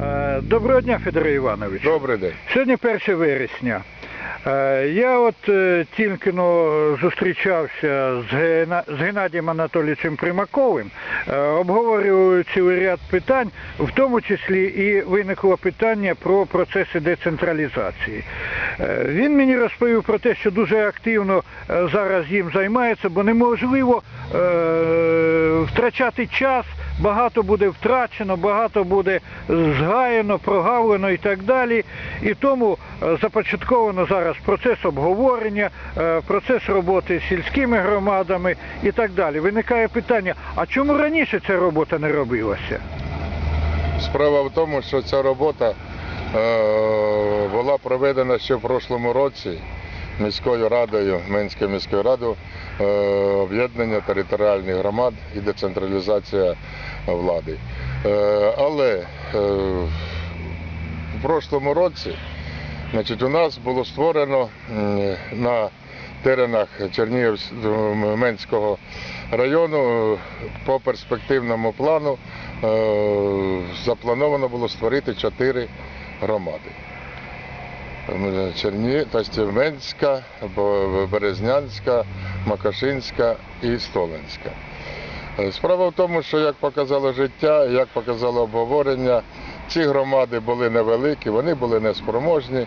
Е, Доброго дня, Федоре Іванович. Добрий день. Сьогодні 1 вересня. Е, Я от е, тільки но зустрічався з, Геннадієм Анатолійовичем Примаковим, е, обговорювали цілий ряд питань, в тому числі і виникло питання про процеси децентралізації. Він мені розповів про те, що дуже активно зараз їм займається, бо неможливо втрачати час, багато буде втрачено, багато буде згаяно, прогавлено і так далі. І тому е, започатковано зараз процес обговорення, е, процес роботи з сільськими громадами і так далі. Виникає питання, а чому раніше ця робота не робилася? Справа в тому, що ця робота е, була проведена ще в прошлому році міською радою, Менською міською радою, об'єднання територіальних громад і децентралізація влади. Е, але е, в прошлому році значить, у нас було створено на теренах Чернігівського району по перспективному плану е, заплановано було створити чотири громади. Черні, тобто Менська, Березнянська, Макашинська і Столинська. Е, Справа в тому, що як показало життя, як показало обговорення, ці громади були невеликі, вони були неспроможні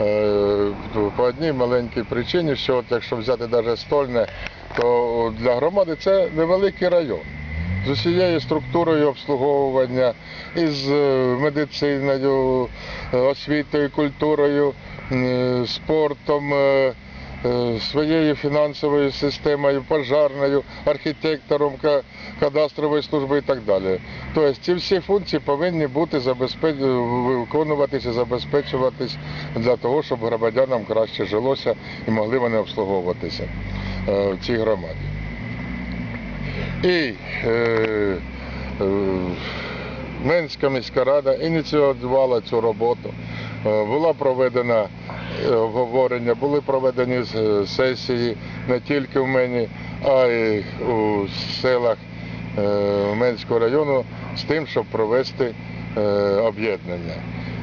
е, по одній маленькій причині, що от якщо взяти навіть стольне, то для громади це невеликий район. З усією структурою обслуговування, із е, медициною, освітою, культурою, спортом, своєю фінансовою системою, пожарною, архітектором, кадастрової служби і так далі. Тобто ці всі функції повинні бути забезпе- виконуватися, забезпечуватись для того, щоб громадянам краще жилося і могли вони обслуговуватися е, в цій громаді. І е, е, Менська міська рада ініціювала цю роботу. Е, Була проведена е, обговорення, були проведені е, сесії не тільки в мені, а й у селах е, Менського району з тим, щоб провести е, об'єднання.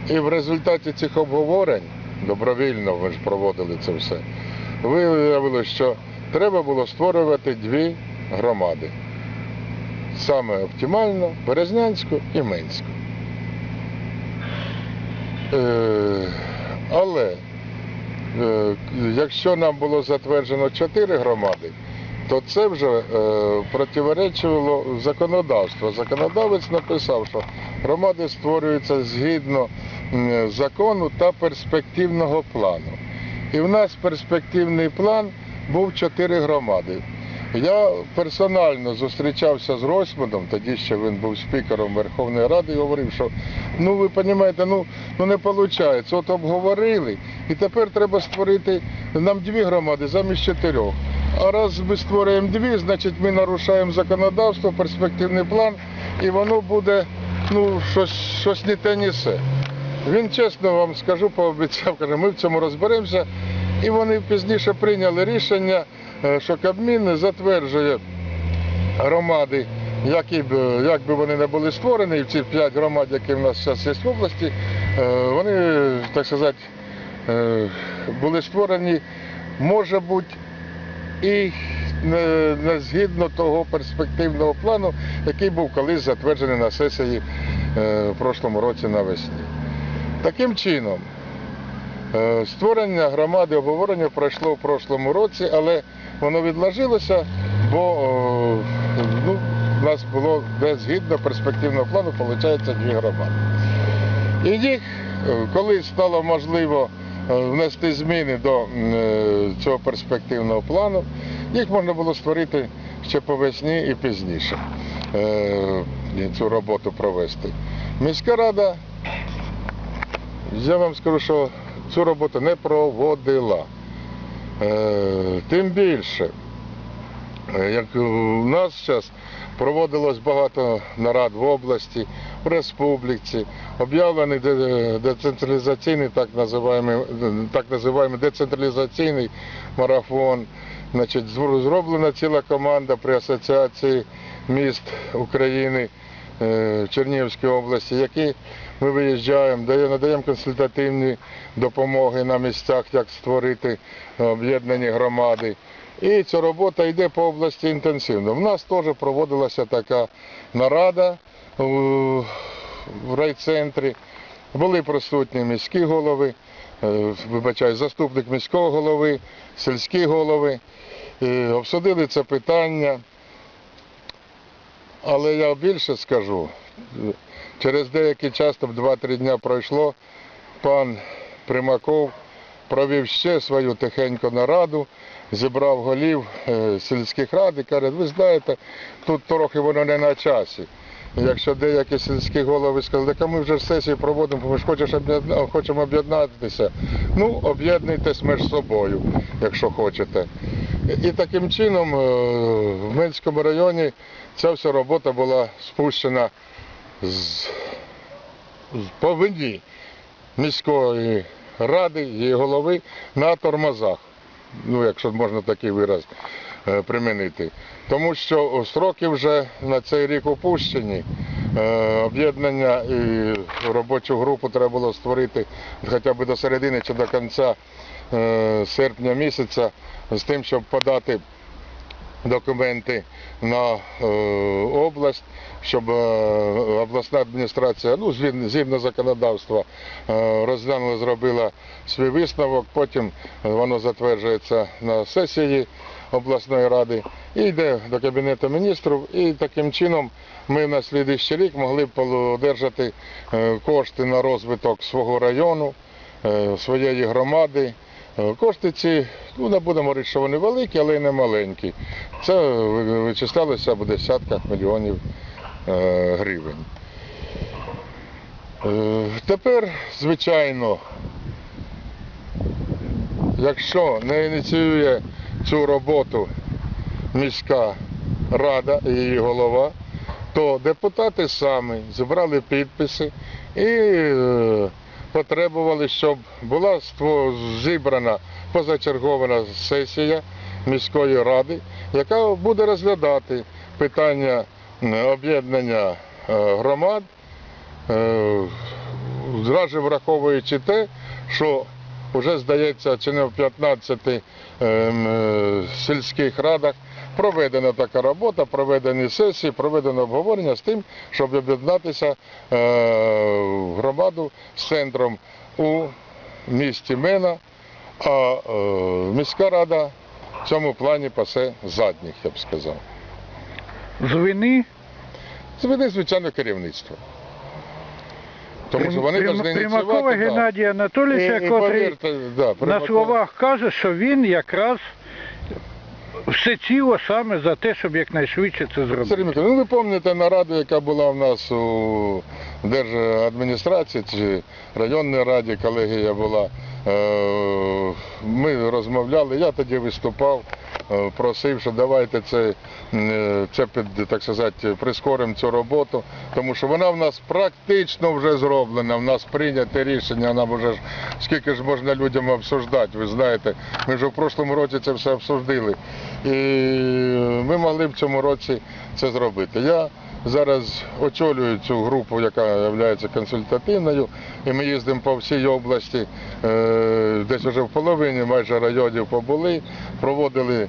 І в результаті цих обговорень, добровільно ми ж проводили це все, виявилося, що треба було створювати дві громади. Саме оптимально Березнянську і Менську. Е, але е, якщо нам було затверджено чотири громади, то це вже е, законодавству. Законодавець написав, що громади створюються згідно закону та перспективного плану. І в нас перспективний план був чотири громади. Я персонально зустрічався з Гройсманом, тоді ще він був спікером Верховної Ради, і говорив, що ну ви розумієте, ну, ну не виходить. От обговорили, і тепер треба створити нам дві громади замість чотирьох. А раз ми створюємо дві, значить ми нарушаємо законодавство, перспективний план, і воно буде ну, щось, щось не те, ні се. Він чесно вам скажу, пообіцяв, каже, ми в цьому розберемося. І вони пізніше прийняли рішення, що Кабмін затверджує громади, які б, як би вони не були створені, і ці п'ять громад, які в нас зараз є в області, е, вони, так сказати, е, були створені, може бути, і не, згідно того перспективного плану, який був колись затверджений на сесії е, в прошлому році навесні. Таким чином, Е, Створення громади обговорення пройшло в прошлому році, але воно відложилося, бо ну, в нас було де згідно перспективного плану, виходить, дві громади. І їх, е, коли стало можливо е, внести зміни до е, цього перспективного плану, їх можна було створити ще по весні і пізніше е, цю роботу провести. Міська рада я вам скажу, що цю роботу не проводила. Е, тим більше, е, як у нас зараз проводилось багато нарад в області, в республіці, об'явлений децентралізаційний, так називаємо, так називаємо децентралізаційний марафон. Значить, зроблена ціла команда при асоціації міст України е, в Чернігівській області, які ми виїжджаємо, надаємо консультативні допомоги на місцях, як створити об'єднані громади. І ця робота йде по області інтенсивно. В нас теж проводилася така нарада в райцентрі. Були присутні міські голови, е, вибачаю, заступник міського голови, сільські голови. Обсудили це питання. Але я більше скажу, через деякий час, там 2-3 дня пройшло, пан Примаков провів ще свою тихеньку нараду, зібрав голів е, сільських рад і каже, ви знаєте, тут трохи воно не на часі. Якщо деякі сільські голови сказали, так ми вже сесію проводимо, ми ж хочемо об'єднатися. Ну, об'єднуйтесь між собою, якщо хочете. І таким чином е, в Менському районі ця вся робота була спущена з, по вині міської ради, її голови на тормозах. Ну, якщо можна такий вираз е, примінити. Тому що строки вже на цей рік опущені. Е, Об'єднання і робочу групу треба було створити хоча б до середини чи до кінця серпня місяця з тим, щоб подати документи на е, область, щоб е, обласна адміністрація, ну, згідно, законодавства, е, розглянула, зробила свій висновок, потім воно затверджується на сесії обласної ради і йде до Кабінету міністрів. І таким чином ми на слідуючий рік могли б одержати е, кошти на розвиток свого району, е, своєї громади. Е, Кошти ці, ну не будемо говорити, що вони великі, але й не маленькі. Це ви- вичислялося в десятках мільйонів е, гривень. Е, Тепер, звичайно, якщо не ініціює цю роботу міська рада і її голова, то депутати самі зібрали підписи і потребували, щоб була зібрана позачергована сесія міської ради, яка буде розглядати питання об'єднання е, громад, е, зразу враховуючи те, що вже здається, чи не в 15 ем, е, сільських радах проведена така робота, проведені сесії, проведено обговорення з тим, щоб об'єднатися е, в громаду з центром у місті Мена, а е, міська рада в цьому плані пасе задніх, я б сказав. З вини Зведе, звичайно, керівництво. Тому що вони Прим- Примакова. Геннадія Анатолійовича, да, на словах каже, що він якраз все ціло саме за те, щоб якнайшвидше це Сергій зробити. Миколаївич, ну ви пам'ятаєте нараду, яка була в нас у держадміністрації чи районній раді, колегія була. Е, Ми розмовляли, я тоді виступав, просив, що давайте це, е, це під, так сказати, прискоримо цю роботу, тому що вона в нас практично вже зроблена, в нас прийняте рішення, нам вже ж скільки ж можна людям обсуждати, ви знаєте, ми вже в прошлому році це все обсудили. І ми могли в цьому році це зробити. Я зараз очолюю цю групу, яка є консультативною, і ми їздимо по всій області, е, десь вже в половині майже районів побули, проводили е,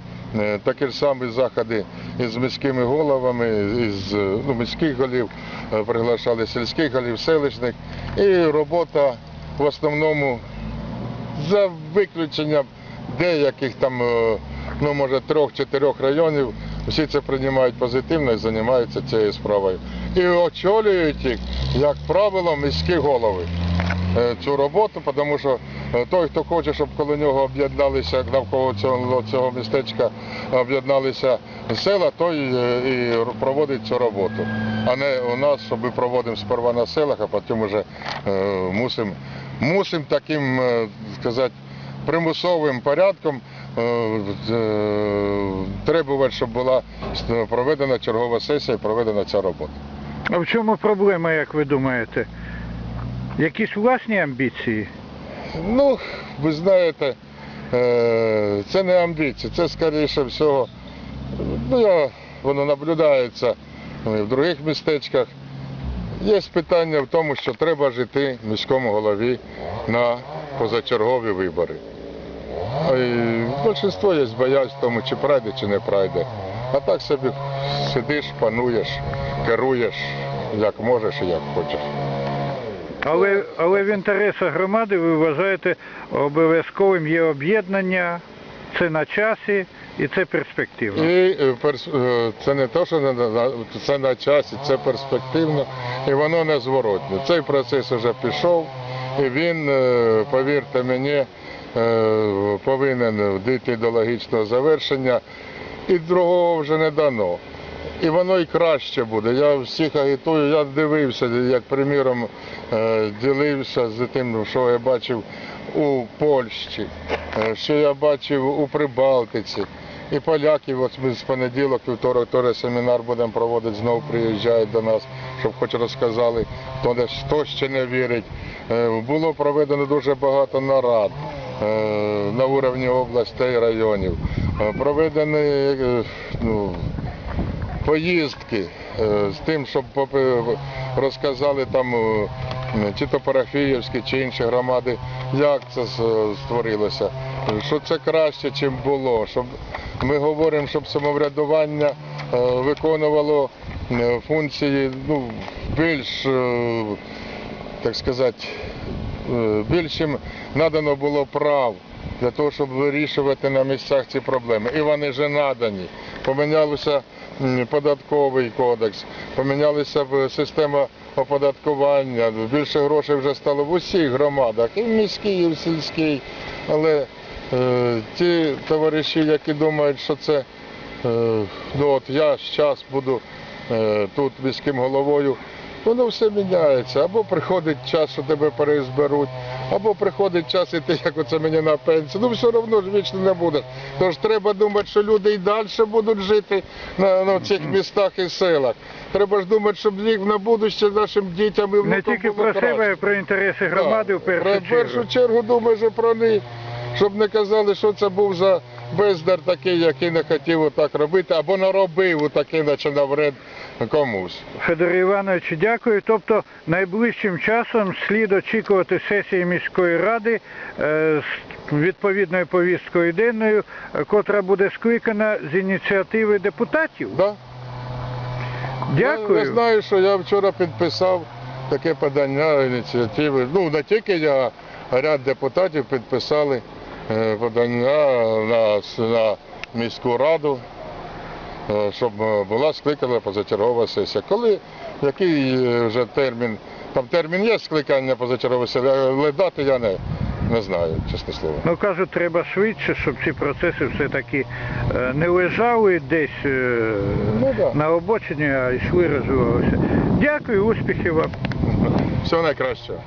такі ж самі заходи із міськими головами, із е, ну, міських голів, е, приглашали сільських голів, селищних. І робота в основному за виключенням деяких там, е, ну може трьох-чотирьох районів, всі це приймають позитивно і займаються цією справою. І очолюють їх, як правило, міські голови е, цю роботу, тому що е, той, хто хоче, щоб коло нього об'єдналися навколо цього, цього містечка, об'єдналися села, той е, і проводить цю роботу. А не у нас, що ми проводимо сперва на селах, а потім вже мусимо мусим таким, е, сказати, примусовим порядком е, е, требувати, щоб була проведена чергова сесія і проведена ця робота. А в чому проблема, як ви думаєте? Якісь власні амбіції? Ну, ви знаєте, е, це не амбіції, це скоріше всього, ну, я, воно наблюдається і в других містечках. Є питання в тому, що треба жити міському голові на позачергові вибори. Більшість є боязнь в тому, чи пройде, чи не пройде. А так собі сидиш, пануєш, керуєш, як можеш і як хочеш. Але, але в інтересах громади ви вважаєте обов'язковим є об'єднання, це на часі і це перспективно. І е, перс- е, це не те, що на- на- це на часі, це перспективно і воно незворотне. Цей процес вже пішов, і він, е, повірте мені, повинен дійти до логічного завершення, і другого вже не дано. І воно і краще буде. Я всіх агітую, я дивився, як приміром е, ділився з тим, що я бачив у Польщі, е, що я бачив у Прибалтиці. І поляків, от ми з понеділок, вівторок, теж семінар будемо проводити, знову приїжджають до нас, щоб хоч розказали, хто, де- хто ще не вірить. Е, Було проведено дуже багато нарад на уровні областей районів. Проведені ну, поїздки е, з тим, щоб розказали там е, чи то парафіївські, чи інші громади, як це створилося, що це краще, чим було. Щоб ми говоримо, щоб самоврядування е, виконувало функції ну, більш, так сказати, більш їм надано було прав для того, щоб вирішувати на місцях ці проблеми. І вони вже надані. Помінялося податковий кодекс, помінялася система оподаткування, більше грошей вже стало в усіх громадах, і в міській, і в сільській. Але е, ті товариші, які думають, що це е, ну от я зараз буду е, тут міським головою, воно все міняється. Або приходить час, що тебе переізберуть, або приходить час, і ти як оце мені на пенсію. Ну все одно ж вічно не буде. Тож треба думати, що люди і далі будуть жити на, на цих містах і селах. Треба ж думати, щоб їх на будуще нашим дітям і Не внукам тільки було про краще. себе, а про інтереси громади в першу в першу чергу. чергу думаю, що про них, щоб не казали, що це був за бездар такий, який не хотів отак робити, або наробив отакий, наче на вред комусь. Федору Івановичу, дякую. Тобто найближчим часом слід очікувати сесії міської ради е, з відповідною повісткою денною, котра буде скликана з ініціативи депутатів. Да? Дякую. я знаю, що я вчора підписав таке подання ініціативи. Ну, не тільки я, а ряд депутатів підписали подання на, на міську раду, е, щоб е, була скликана позачергова сесія. Коли, який е, вже термін, там термін є скликання позачергової сесії, але дати я не, не знаю, чесне слово. Ну кажуть, треба швидше, щоб ці процеси все-таки е, не лежали десь е, Ну, да. на обочині, а йшли розвивалися. Дякую, успіхів вам. Всього найкращого.